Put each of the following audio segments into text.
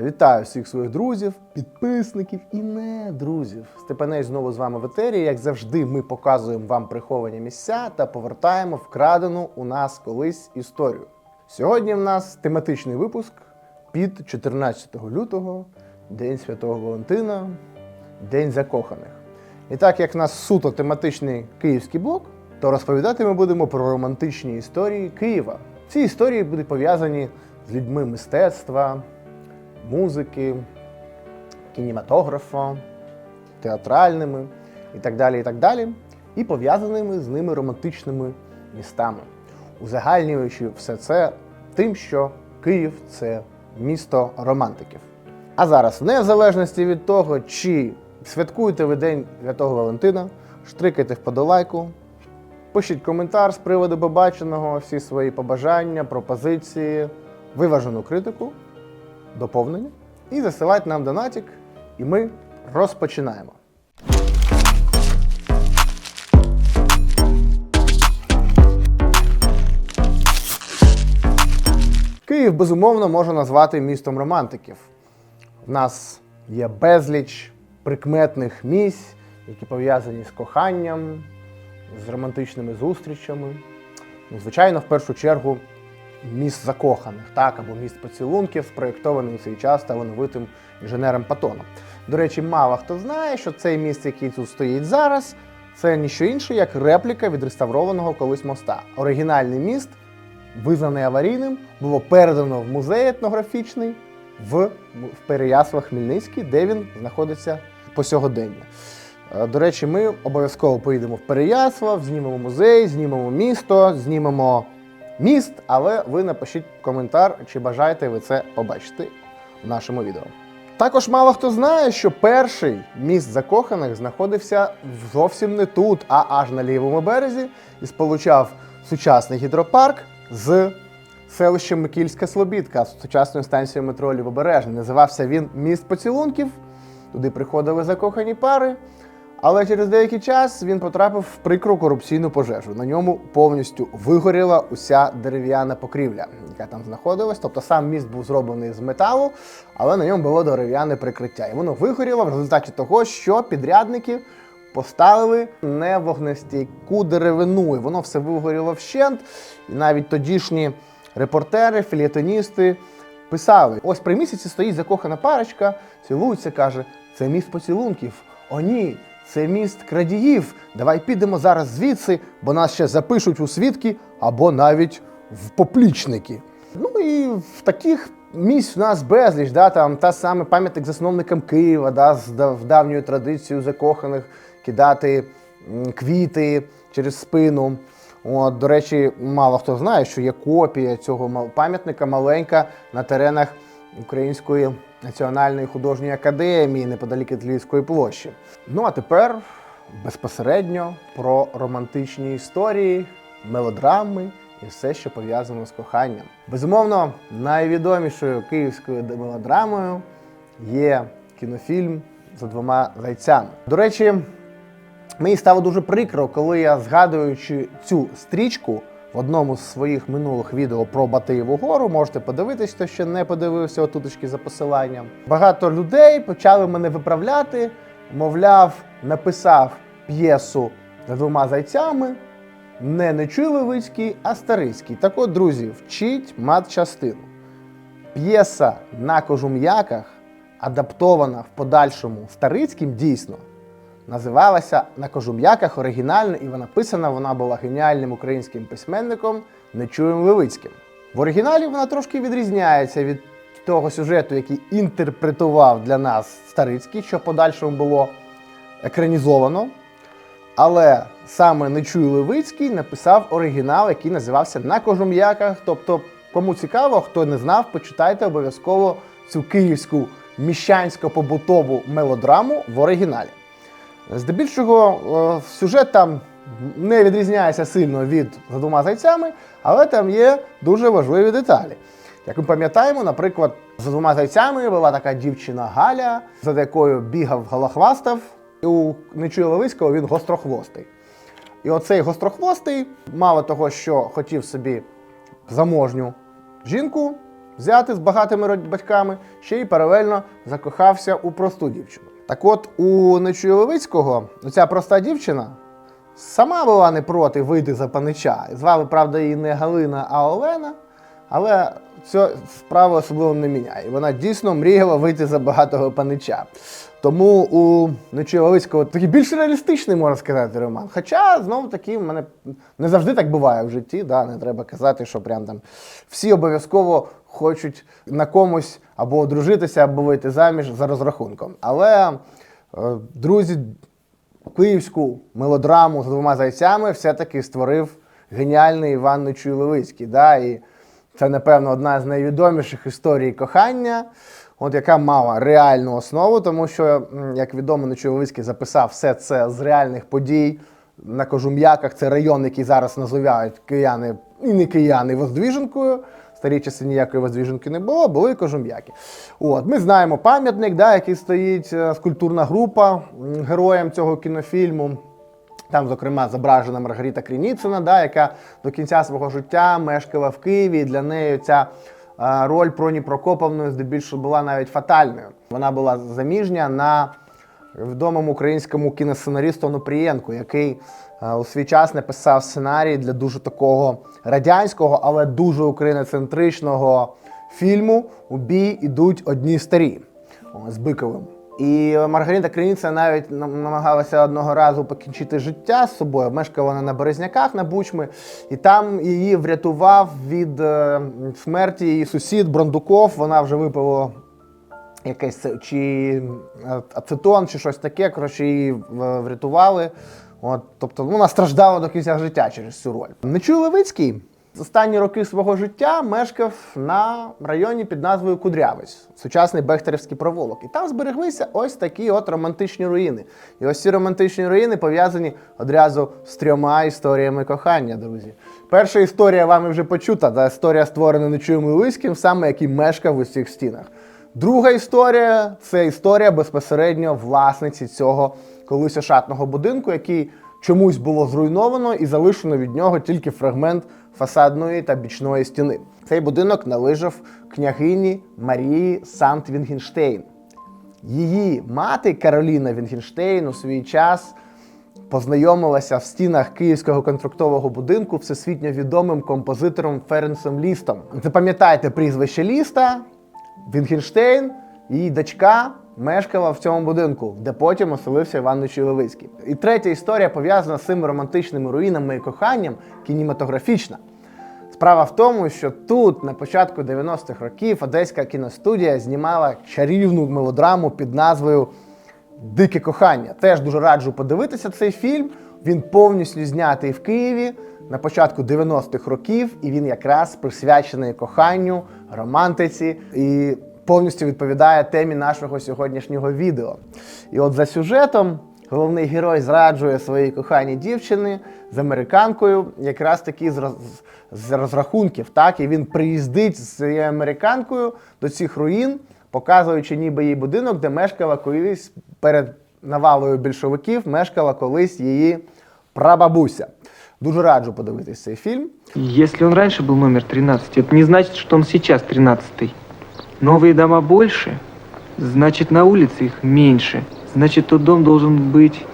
Вітаю всіх своїх друзів, підписників і не друзів. Степаней знову з вами в етері. Як завжди, ми показуємо вам приховані місця та повертаємо вкрадену у нас колись історію. Сьогодні в нас тематичний випуск під 14 лютого, День Святого Валентина, День закоханих. І так як в нас суто тематичний київський блок, то розповідати ми будемо про романтичні історії Києва. Ці історії будуть пов'язані з людьми мистецтва, музики, кінематографа, театральними і так далі, і так далі, і пов'язаними з ними романтичними містами, узагальнюючи все це тим, що Київ це місто романтиків. А зараз, в незалежності від того, чи святкуєте ви День Святого Валентина, штрикайте вподолайку, пишіть коментар з приводу побаченого, всі свої побажання, пропозиції, виважену критику, доповнення і засилайте нам донатик, і ми розпочинаємо. Київ безумовно можна назвати містом романтиків. У нас є безліч прикметних місць, які пов'язані з коханням, з романтичними зустрічами. Ну, звичайно, в першу чергу, міст закоханих, так, або міст поцілунків, спроєктований у свій час талановитим інженером Патоном. До речі, мало хто знає, що цей міст, який тут стоїть зараз, це ніщо інше, як репліка відреставрованого колись моста. Оригінальний міст, визнаний аварійним, було передано в музей етнографічний в, в Переяслав-Хмельницький, де він знаходиться по сьогодення. Е, До речі, ми обов'язково поїдемо в Переяслав, знімемо музей, знімемо місто, знімемо міст, але ви напишіть коментар, чи бажаєте ви це побачити в нашому відео. Також мало хто знає, що перший міст закоханих знаходився зовсім не тут, а аж на лівому березі і сполучав сучасний гідропарк з селищем Микільська Слобідка з сучасною станцією метро Лівобережне. Називався він Міст поцілунків. Туди приходили закохані пари. Але через деякий час він потрапив в прикру корупційну пожежу. На ньому повністю вигоріла уся дерев'яна покрівля, яка там знаходилась. Тобто сам міст був зроблений з металу, але на ньому було дерев'яне прикриття. І воно вигоріло в результаті того, що підрядники поставили не вогнестійку деревину. І воно все вигоріло вщент. І навіть тодішні репортери, філіетоністи писали: ось при місяці стоїть закохана парочка, цілується, каже, це міст поцілунків. О, ні, це міст крадіїв. Давай підемо зараз звідси, бо нас ще запишуть у свідки або навіть в поплічники. Ну і в таких місць в нас безліч, да, там та саме пам'ятник засновникам Києва, да, з давньою традицією закоханих кидати квіти через спину. От, до речі, мало хто знає, що є копія цього пам'ятника маленька на теренах Української національної художньої академії неподалік від Львівської площі. Ну а тепер безпосередньо про романтичні історії, мелодрами і все, що пов'язано з коханням. Безумовно, найвідомішою київською мелодрамою є кінофільм за двома зайцями. До речі, Мені стало дуже прикро, коли я, згадуючи цю стрічку в одному з своїх минулих відео про Батиєву гору, можете подивитись, хто ще не подивився отуточки за посиланням. Багато людей почали мене виправляти, мовляв, написав п'єсу двома зайцями. Не Нечуй Левицький, а Старицький. Так от, друзі, вчіть мат-частину. П'єса на кожум'яках, адаптована в подальшому Старицьким дійсно, називалася на кожум'яках оригінально, і вона написана вона була геніальним українським письменником Нечуєм Левицьким. В оригіналі вона трошки відрізняється від того сюжету, який інтерпретував для нас Старицький, що подальшому було екранізовано. Але саме Нечуй Левицький написав оригінал, який називався На кожум'яках. Тобто, кому цікаво, хто не знав, почитайте обов'язково цю київську міщансько-побутову мелодраму в оригіналі. Здебільшого е, сюжет там не відрізняється сильно від за двома зайцями, але там є дуже важливі деталі. Як ми пам'ятаємо, наприклад, за двома зайцями була така дівчина Галя, за якою бігав голохвастав, і у Нечуя Левицького він гострохвостий. І оцей гострохвостий, мало того, що хотів собі заможню жінку, взяти з багатими батьками, ще й паралельно закохався у просту дівчину. Так от у Нечуя Левицького ця проста дівчина сама була не проти вийти за панича. Звали, правда, її не Галина, а Олена. Але це справа особливо не міняє. Вона дійсно мріяла вийти за багатого панича. Тому у Нечуєловицького такий більш реалістичний, можна сказати, роман. Хоча, знову таки, в мене не завжди так буває в житті. Да? Не треба казати, що прям там всі обов'язково хочуть на комусь або одружитися, або вийти заміж за розрахунком. Але е, друзі, київську мелодраму з двома зайцями все-таки створив геніальний Іван Нечуй Левицький. Да? І це, напевно, одна з найвідоміших історій кохання, от яка мала реальну основу, тому що, як відомо, Нечуй Левицький записав все це з реальних подій. На Кожум'яках це район, який зараз називають кияни і не кияни Воздвіженкою. В старій часи ніякої Воздвіженки не було, були Кожум'яки. От, ми знаємо пам'ятник, да, який стоїть, е, скульптурна група героям цього кінофільму. Там, зокрема, зображена Маргарита Крініцина, да, яка до кінця свого життя мешкала в Києві. І для неї ця е, роль Проні Прокоповної здебільшого була навіть фатальною. Вона була заміжня на відомому українському кіносценаристу Онопрієнку, який е, у свій час написав сценарій для дуже такого радянського, але дуже україноцентричного фільму У бій ідуть одні старі з Биковим. І Маргарита Криниця навіть нам- намагалася одного разу покінчити життя з собою. Мешкала вона на Березняках на Бучми, і там її врятував від е, смерті її сусід Брондуков. Вона вже випила якесь чи е, ацетон, чи щось таке. Коротше, її е, врятували. От, тобто вона страждала до кінця життя через цю роль. Нечуй Левицький останні роки свого життя мешкав на районі під назвою Кудрявець, сучасний Бехтерівський провулок. І там збереглися ось такі от романтичні руїни. І ось ці романтичні руїни пов'язані одразу з трьома історіями кохання, друзі. Перша історія вами вже почута, та історія створена Нечуєм Левицьким, саме який мешкав у цих стінах. Друга історія це історія безпосередньо власниці цього колись ошатного будинку, який чомусь було зруйновано і залишено від нього тільки фрагмент фасадної та бічної стіни. Цей будинок належав княгині Марії Сант-Вінгенштейн. Її мати Кароліна Вінгенштейн у свій час познайомилася в стінах київського конструктового будинку всесвітньо відомим композитором Ференсом Лістом. Запам'ятайте прізвище Ліста, Вінгенштейн, її дочка мешкала в цьому будинку, де потім оселився Іван Нечуй Левицький. І третя історія пов'язана з цими романтичними руїнами і коханням кінематографічна. Справа в тому, що тут, на початку 90-х років, Одеська кіностудія знімала чарівну мелодраму під назвою Дике кохання. Теж дуже раджу подивитися цей фільм. Він повністю знятий в Києві на початку 90-х років, і він якраз присвячений коханню, романтиці і повністю відповідає темі нашого сьогоднішнього відео. І от за сюжетом головний герой зраджує своїй коханій дівчини з американкою, якраз таки з, роз, з розрахунків. Так, і він приїздить з цією американкою до цих руїн, показуючи ніби її будинок, де мешкала колись перед навалою більшовиків, мешкала колись її прабабуся. Дуже раджу подивитись цей фільм. Если он раньше был номер 13, это не значит, что он сейчас 13. Новые дома больше, значит на улице их меньше. Значит, тот дом должен быть...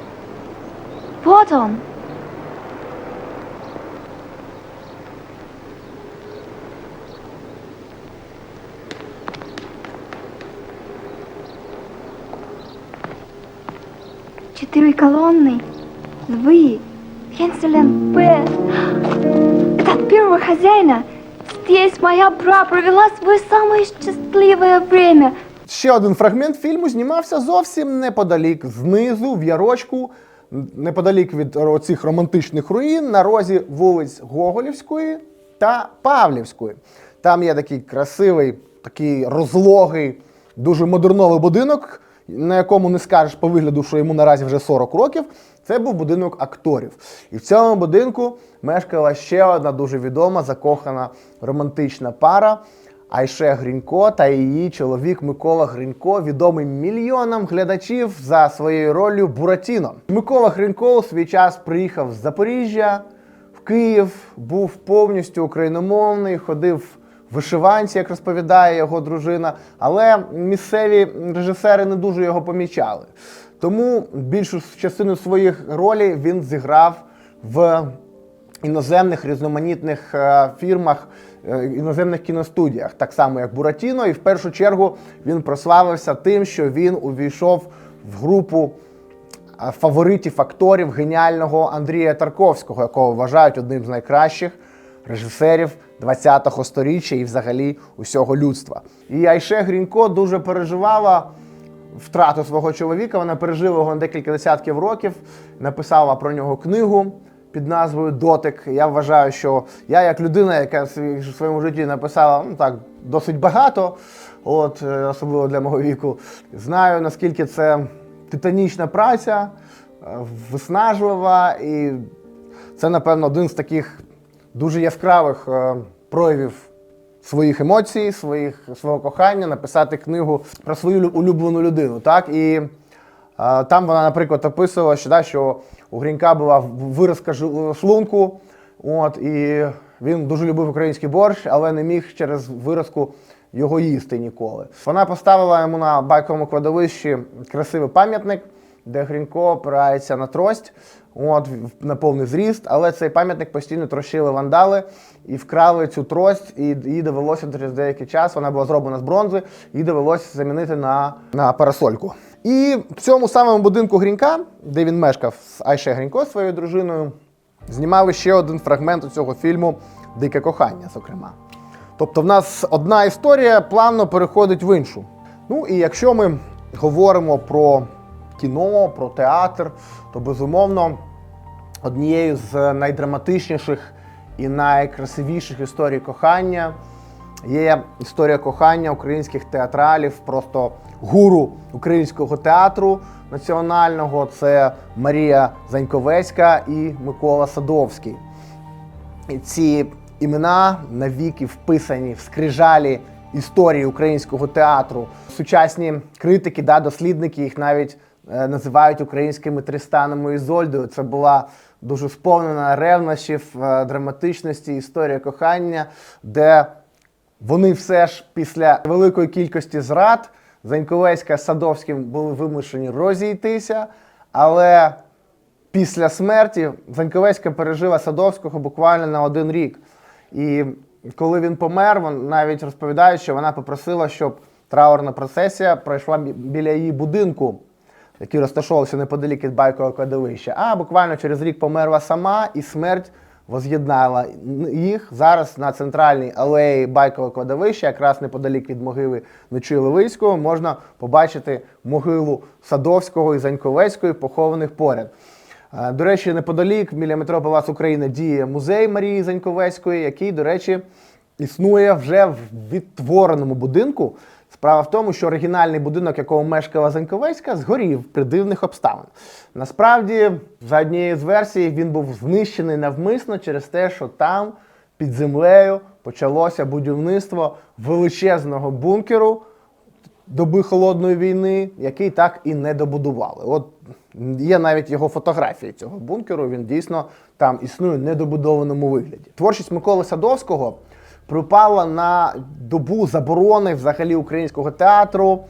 Вот он. Четыре колонны, П. Это от первого хозяина. Здесь моя бра провела свое самое счастливое время. Ще один фрагмент фільму знімався зовсім неподалік, знизу, в ярочку, неподалік від цих романтичних руїн, на розі вулиць Гоголівської та Павлівської. Там є такий красивий, такий розлогий, дуже модерновий будинок, на якому не скажеш по вигляду, що йому наразі вже 40 років. Це був будинок акторів. І в цьому будинку мешкала ще одна дуже відома закохана романтична пара. Айше Грінько та її чоловік Микола Гринько, відомий мільйонам глядачів за своєю роллю Буратіно. Микола Гринько у свій час приїхав з Запоріжжя в Київ, був повністю україномовний, ходив вишиванці, як розповідає його дружина, але місцеві режисери не дуже його помічали. Тому більшу частину своїх ролей він зіграв в іноземних різноманітних е, фірмах, е, іноземних кіностудіях, так само як Буратіно. І в першу чергу він прославився тим, що він увійшов в групу е, фаворитів акторів геніального Андрія Тарковського, якого вважають одним з найкращих режисерів 20-го сторіччя і взагалі усього людства. І Айше Грінько дуже переживала втрату свого чоловіка. Вона пережила його декілька десятків років, написала про нього книгу під назвою Дотик. Я вважаю, що я, як людина, яка в своєму житті написала ну так досить багато, от е, особливо для мого віку, знаю наскільки це титанічна праця, е, виснажлива, і це, напевно, один з таких дуже яскравих е, проявів своїх емоцій, своїх, свого кохання, написати книгу про свою лю- улюблену людину. Так? І е, там вона, наприклад, описувала, що, да, що у Грінька була виразка шлунку, от, і він дуже любив український борщ, але не міг через виразку його їсти ніколи. Вона поставила йому на байковому кладовищі красивий пам'ятник, де Грінько опирається на трость, от, на повний зріст, але цей пам'ятник постійно трощили вандали і вкрали цю трость, і їй довелося через деякий час, вона була зроблена з бронзи, їй довелося замінити на, на парасольку. І в цьому самому будинку Грінька, де він мешкав з Айше Грінько своєю дружиною, знімали ще один фрагмент у цього фільму Дике кохання, зокрема. Тобто, в нас одна історія плавно переходить в іншу. Ну і якщо ми говоримо про кіно, про театр, то безумовно однією з найдраматичніших і найкрасивіших історій кохання є історія кохання українських театралів, просто гуру українського театру національного. Це Марія Заньковецька і Микола Садовський. І ці імена навіки вписані в скрижалі історії українського театру. Сучасні критики, да, дослідники їх навіть е, називають українськими Тристаном і Ізольдою. Це була дуже сповнена ревнощів, е, драматичності, історія кохання, де вони все ж після великої кількості зрад Заньковецька з Садовським були вимушені розійтися, але після смерті Заньковецька пережила Садовського буквально на один рік. І коли він помер, вон навіть розповідають, що вона попросила, щоб траурна процесія пройшла біля її будинку, який розташовувався неподалік від байкового кладовища. А буквально через рік померла сама, і смерть воз'єднала їх зараз на центральній алеї байкового кладовища, якраз неподалік від могили Нечуї Левицького, можна побачити могилу Садовського і Заньковецької, похованих поряд. Е, До речі, неподалік біля метро Палац України діє музей Марії Заньковецької, який, до речі, існує вже в відтвореному будинку. Справа в тому, що оригінальний будинок, якого мешкала Заньковецька, згорів при дивних обставин. Насправді, за однією з версій, він був знищений навмисно через те, що там під землею почалося будівництво величезного бункеру, доби холодної війни, який так і не добудували. От є навіть його фотографії цього бункеру. Він дійсно там існує в недобудованому вигляді. Творчість Миколи Садовського припала на добу заборони взагалі українського театру,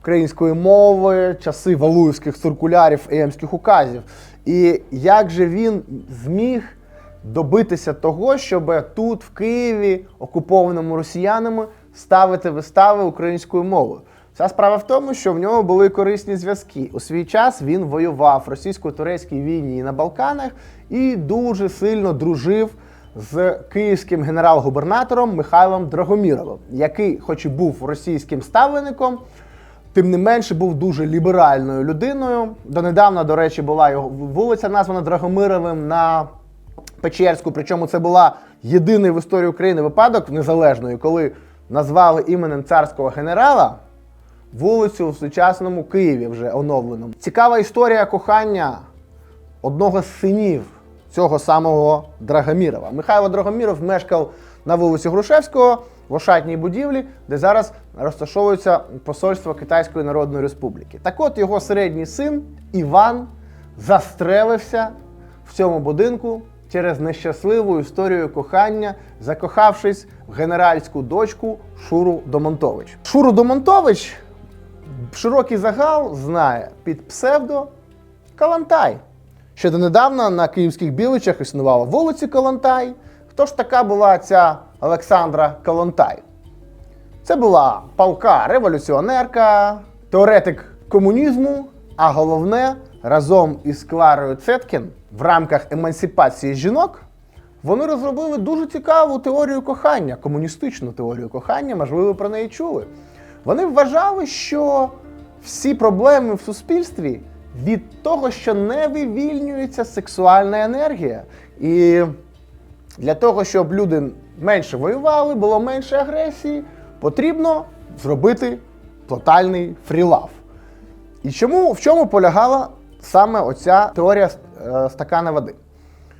української мови, часи валуївських циркулярів і емських указів. І як же він зміг добитися того, щоб тут, в Києві, окупованому росіянами, ставити вистави українською мовою. Вся справа в тому, що в нього були корисні зв'язки. У свій час він воював в російсько-турецькій війні на Балканах і дуже сильно дружив з київським генерал-губернатором Михайлом Драгоміровим, який, хоч і був російським ставленником, тим не менше був дуже ліберальною людиною. Донедавна, до речі, була його вулиця названа Драгомировим на Печерську. Причому це була єдиний в історії України випадок незалежної, коли назвали іменем царського генерала вулицю в сучасному Києві вже оновленому. Цікава історія кохання одного з синів цього самого Драгомірова. Михайло Драгоміров мешкав на вулиці Грушевського в Ошатній будівлі, де зараз розташовується посольство Китайської Народної Республіки. Так от його середній син Іван застрелився в цьому будинку через нещасливу історію кохання, закохавшись в генеральську дочку Шуру Домонтович. Шуру Домонтович широкий загал знає під псевдо Калантай. Ще донедавна на київських біличах існувала вулиці Калантай. Хто ж така була ця Олександра Калантай? Це була палка революціонерка, теоретик комунізму, а головне, разом із Кларою Цеткін в рамках емансипації жінок вони розробили дуже цікаву теорію кохання, комуністичну теорію кохання, можливо, про неї чули. Вони вважали, що всі проблеми в суспільстві від того, що не вивільнюється сексуальна енергія. І для того, щоб люди менше воювали, було менше агресії, потрібно зробити тотальний фрілав. І чому, в чому полягала саме оця теорія е, стакана води?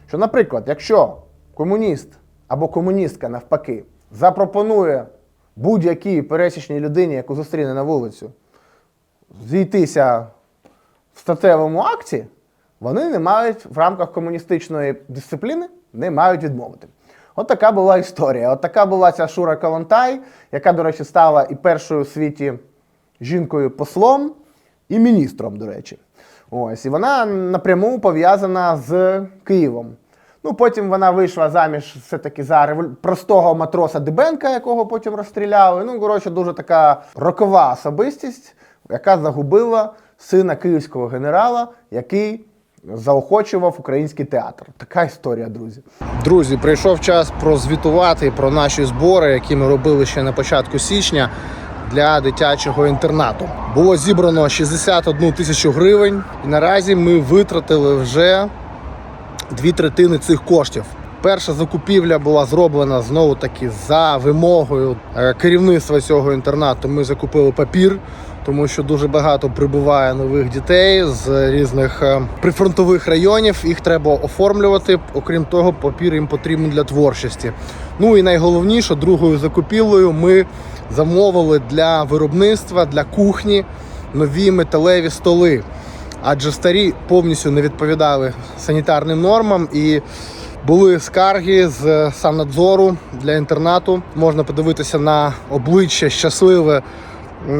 Що, наприклад, якщо комуніст або комуністка навпаки запропонує будь-якій пересічній людині, яку зустріне на вулицю, зійтися статевому акті, вони не мають в рамках комуністичної дисципліни не мають відмовити. От така була історія. От така була ця Шура Калантай, яка, до речі, стала і першою у світі жінкою-послом, і міністром, до речі. Ось, і вона напряму пов'язана з Києвом. Ну, потім вона вийшла заміж все-таки за револю... простого матроса Дебенка, якого потім розстріляли. Ну, коротше, дуже така рокова особистість, яка загубила сина київського генерала, який заохочував український театр. Така історія, друзі. Друзі, прийшов час прозвітувати про наші збори, які ми робили ще на початку січня для дитячого інтернату. Було зібрано 61 тисячу гривень, і наразі ми витратили вже дві третини цих коштів. Перша закупівля була зроблена знову таки за вимогою е, керівництва цього інтернату. Ми закупили папір, тому що дуже багато прибуває нових дітей з різних е, прифронтових районів. Їх треба оформлювати. Окрім того, папір їм потрібен для творчості. Ну і найголовніше, другою закупівлею ми замовили для виробництва для кухні нові металеві столи адже старі повністю не відповідали санітарним нормам і були скарги з саннадзору для інтернату. Можна подивитися на обличчя щасливе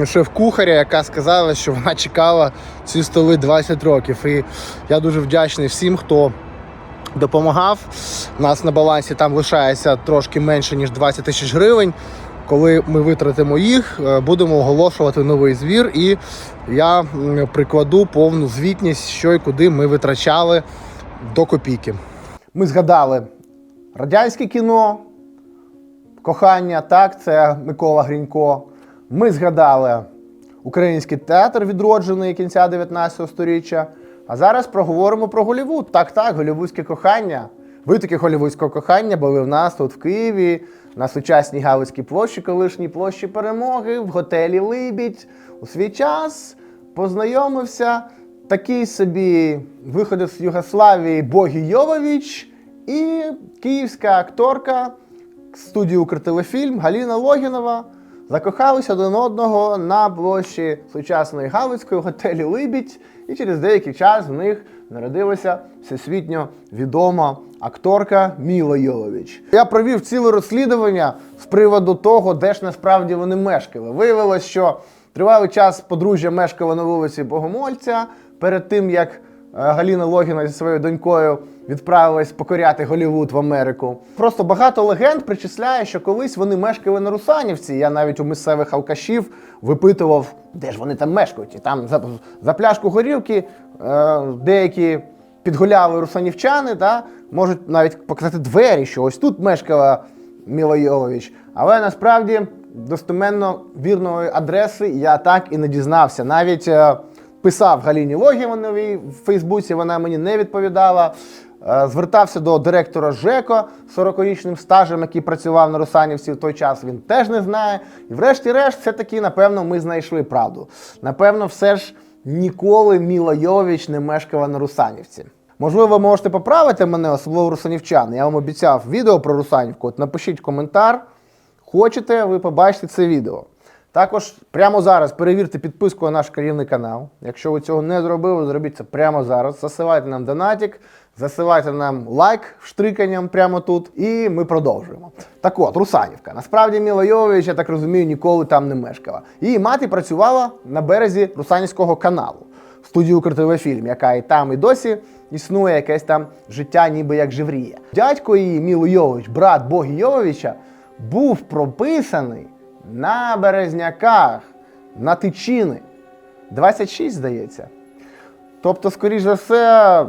шеф-кухаря, яка сказала, що вона чекала ці столи 20 років. І я дуже вдячний всім, хто допомагав. У нас на балансі там лишається трошки менше ніж 20 тисяч гривень. Коли ми витратимо їх, е, будемо оголошувати новий збір, і я прикладу повну звітність, що і куди ми витрачали до копійки. Ми згадали радянське кіно, кохання, так, це Микола Грінько. Ми згадали український театр, відроджений кінця 19 століття. А зараз проговоримо про Голівуд. Так, так, голівудське кохання. Витоки голівудського кохання були в нас тут в Києві, на сучасній Галицькій площі, колишній площі перемоги, в готелі Либідь. У свій час познайомився такий собі виходець з Югославії Богі Йовович і київська акторка студії Укртелефільм Галіна Логінова. Закохалися один одного на площі сучасної Галицької готелі Либідь, і через деякий час в них народилася всесвітньо відома акторка Міла Йовович. Я провів ціле розслідування з приводу того, де ж насправді вони мешкали. Виявилось, що тривалий час подружжя мешкало на вулиці Богомольця перед тим, як е, Галіна Логіна зі своєю донькою відправилась покоряти Голівуд в Америку. Просто багато легенд причисляє, що колись вони мешкали на Русанівці. Я навіть у місцевих алкашів випитував, де ж вони там мешкають. І там за, за пляшку горілки е, деякі підгуляли русанівчани, та, можуть навіть показати двері, що ось тут мешкала Міла Йовович. Але насправді достеменно вірної адреси я так і не дізнався. Навіть е, писав Галіні Логіновій в Фейсбуці, вона мені не відповідала. Е, Звертався до директора ЖЕКО 40-річним стажем, який працював на Русанівці в той час. Він теж не знає. І врешті-решт, все-таки, напевно, ми знайшли правду. Напевно, все ж ніколи Міла Йович не мешкала на Русанівці. Можливо, ви можете поправити мене, особливо русанівчан. Я вам обіцяв відео про Русанівку. От напишіть коментар. Хочете, ви побачите це відео. Також прямо зараз перевірте підписку на наш кар'єрний канал. Якщо ви цього не зробили, зробіть це прямо зараз. Засилайте нам донатик, Засилайте нам лайк штриканням прямо тут, і ми продовжуємо. Так от, Русанівка. Насправді Міла Йовович, я так розумію, ніколи там не мешкала. Її мати працювала на березі Русанівського каналу в студії «Укртв фільм, яка і там і досі існує якесь там життя, ніби як живріє. Дядько її Міло Йовович, брат Богі Йововича, був прописаний на Березняках, на Тичини. 26, здається. Тобто, скоріш за все,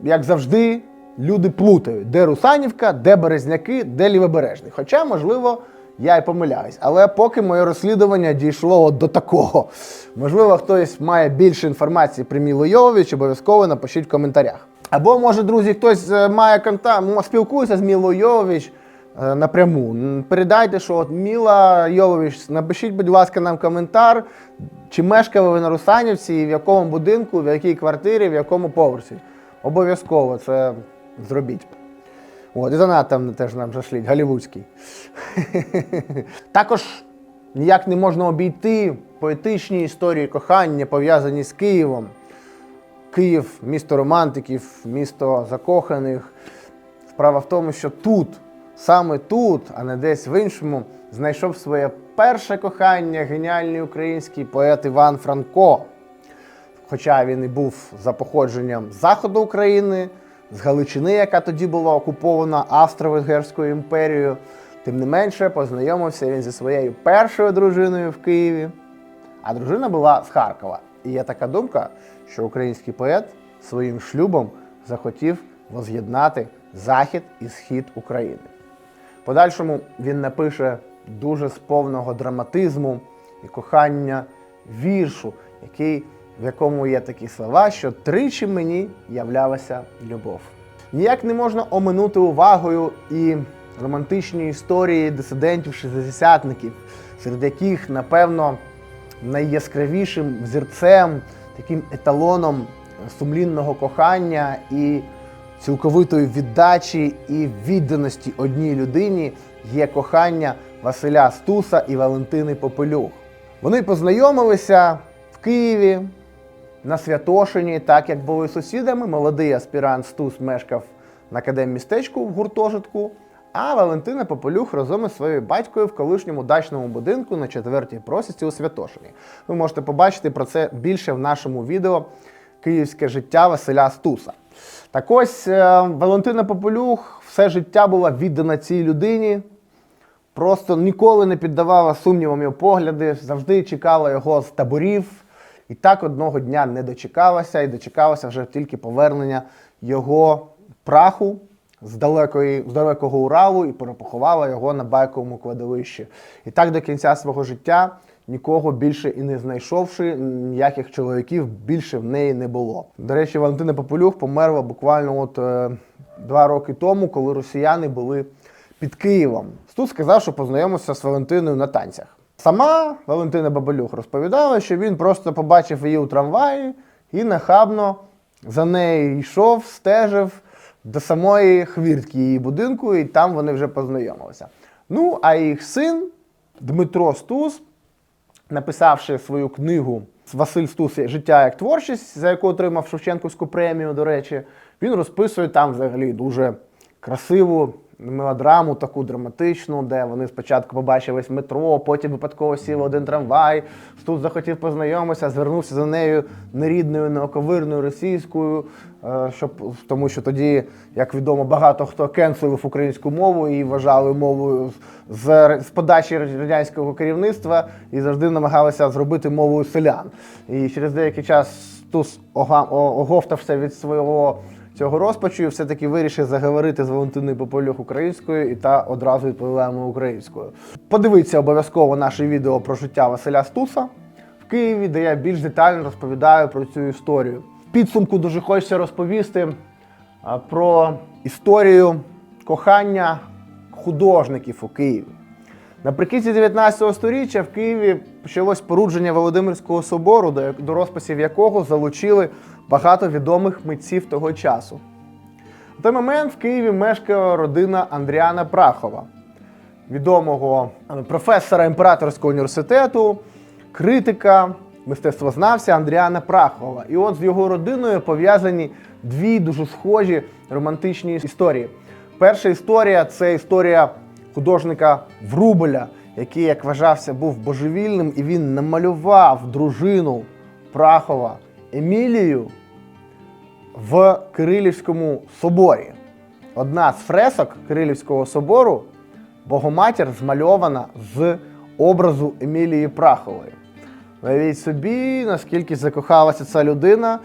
як завжди, люди плутають, де Русанівка, де Березняки, де Лівобережний. Хоча, можливо, я й помиляюсь. Але поки моє розслідування дійшло от до такого. Можливо, хтось має більше інформації про Мілу обов'язково напишіть в коментарях. Або, може, друзі, хтось е, має контакт, спілкується з Мілою Йовович напряму. Передайте, що от Міла Йовович, напишіть, будь ласка, нам коментар, чи мешкали ви на Русанівці, і в якому будинку, в якій квартирі, в якому поверсі. Обов'язково це зробіть. От, і донат теж нам зашліть, голівудський. Також ніяк не можна обійти поетичні історії кохання, пов'язані з Києвом. Київ місто романтиків, місто закоханих. Справа в тому, що тут, саме тут, а не десь в іншому, знайшов своє перше кохання геніальний український поет Іван Франко. Хоча він і був за походженням заходу України, з Галичини, яка тоді була окупована Австро-Венгерською імперією, тим не менше познайомився він зі своєю першою дружиною в Києві. А дружина була з Харкова. І є така думка, що український поет своїм шлюбом захотів воз'єднати захід і схід України. Подальшому він напише дуже сповного драматизму і кохання віршу, який, в якому є такі слова, що тричі мені являлася любов. Ніяк не можна оминути увагою і романтичні історії дисидентів-шестидесятників, серед яких, напевно, найяскравішим взірцем, таким еталоном сумлінного кохання і цілковитої віддачі і відданості одній людині є кохання Василя Стуса і Валентини Попелюх. Вони познайомилися в Києві на Святошині, так як були сусідами. Молодий аспірант Стус мешкав на академмістечку в гуртожитку, а Валентина Попелюх разом із своєю батькою в колишньому дачному будинку на четвертій просісті у Святошині. Ви можете побачити про це більше в нашому відео Київське життя Василя Стуса. Так ось е, Валентина Попелюх все життя була віддана цій людині, просто ніколи не піддавала сумнівам його погляди, завжди чекала його з таборів. І так одного дня не дочекалася, і дочекалася вже тільки повернення його праху з, далекої, з далекого Уралу і перепоховала його на байковому кладовищі. І так до кінця свого життя нікого більше і не знайшовши, ніяких чоловіків більше в неї не було. До речі, Валентина Попелюх померла буквально от е, два роки тому, коли росіяни були під Києвом. Стус сказав, що познайомився з Валентиною на танцях. Сама Валентина Бабалюх розповідала, що він просто побачив її у трамваї і нахабно за нею йшов, стежив до самої хвіртки її будинку, і там вони вже познайомилися. Ну, а їх син Дмитро Стус, написавши свою книгу Василь Стус. Життя як творчість, за яку отримав Шевченківську премію, до речі, він розписує там взагалі дуже красиву мелодраму, таку драматичну, де вони спочатку побачились метро, потім випадково сіли в один трамвай. Стус захотів познайомитися, звернувся за нею нерідною, неоковирною російською, е, щоб, тому що тоді, як відомо, багато хто кенселив українську мову і вважали мовою з, з, подачі радянського керівництва і завжди намагалися зробити мовою селян. І через деякий час ога- оговтався від свого цього розпачу і все-таки вирішив заговорити з Валентиною Попелюх українською, і та одразу відповіла йому українською. Подивіться обов'язково наше відео про життя Василя Стуса в Києві, де я більш детально розповідаю про цю історію. В підсумку дуже хочеться розповісти про історію кохання художників у Києві. Наприкінці 19 століття в Києві почалось спорудження Володимирського собору, до розписів якого залучили багато відомих митців того часу. В той момент в Києві мешкала родина Андріана Прахова, відомого е, професора імператорського університету, критика мистецтвознавця Андріана Прахова. І от з його родиною пов'язані дві дуже схожі романтичні історії. Перша історія це історія художника Врубеля, який, як вважався, був божевільним, і він намалював дружину Прахова Емілію в Кирилівському соборі. Одна з фресок Кирилівського собору Богоматір змальована з образу Емілії Прахової. Уявіть собі, наскільки закохалася ця людина,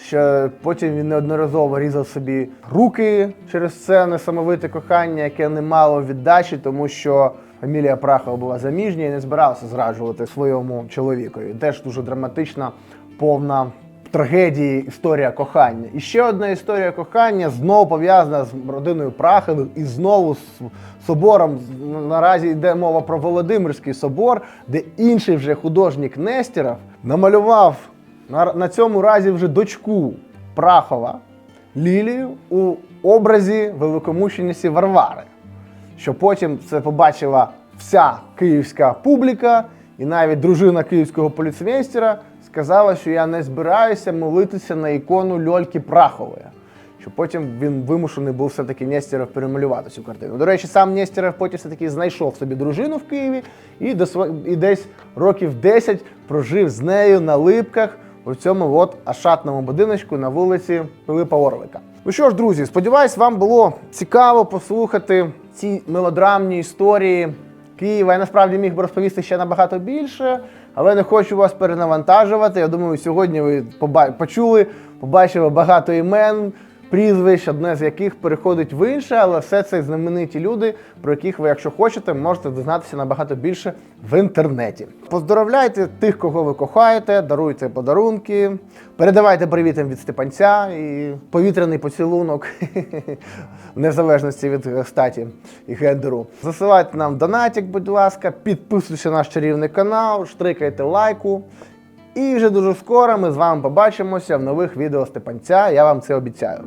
що потім він неодноразово різав собі руки через це несамовите кохання, яке не мало віддачі, тому що Емілія Прахова була заміжня і не збиралася зраджувати своєму чоловікові. Теж дуже драматична, повна трагедії історія кохання. І ще одна історія кохання знову пов'язана з родиною Прахових і знову з собором. Наразі йде мова про Володимирський собор, де інший вже художник Нестеров намалював на, на цьому разі вже дочку Прахова Лілію у образі великомучениці Варвари що потім це побачила вся київська публіка, і навіть дружина київського поліцмейстера сказала, що я не збираюся молитися на ікону Льольки Прахової. Що потім він вимушений був все-таки Нестеров перемалювати цю картину. До речі, сам Нестеров потім все-таки знайшов собі дружину в Києві і, до сво- і десь років 10 прожив з нею на липках у цьому от ашатному будиночку на вулиці Пилипа Орлика. Ну що ж, друзі, сподіваюсь, вам було цікаво послухати ці мелодрамні історії Києва. Я насправді міг би розповісти ще набагато більше, але не хочу вас перенавантажувати. Я думаю, сьогодні ви почули, побачили багато імен, прізвищ, одне з яких переходить в інше, але все це знамениті люди, про яких ви, якщо хочете, можете дізнатися набагато більше в інтернеті. Поздоровляйте тих, кого ви кохаєте, даруйте подарунки, передавайте привітам від Степанця і повітряний поцілунок в незалежності від статі і гендеру. Засилайте нам донатик, будь ласка, підписуйтесь на наш чарівний канал, штрикайте лайку. І вже дуже скоро ми з вами побачимося в нових відео Степанця. Я вам це обіцяю.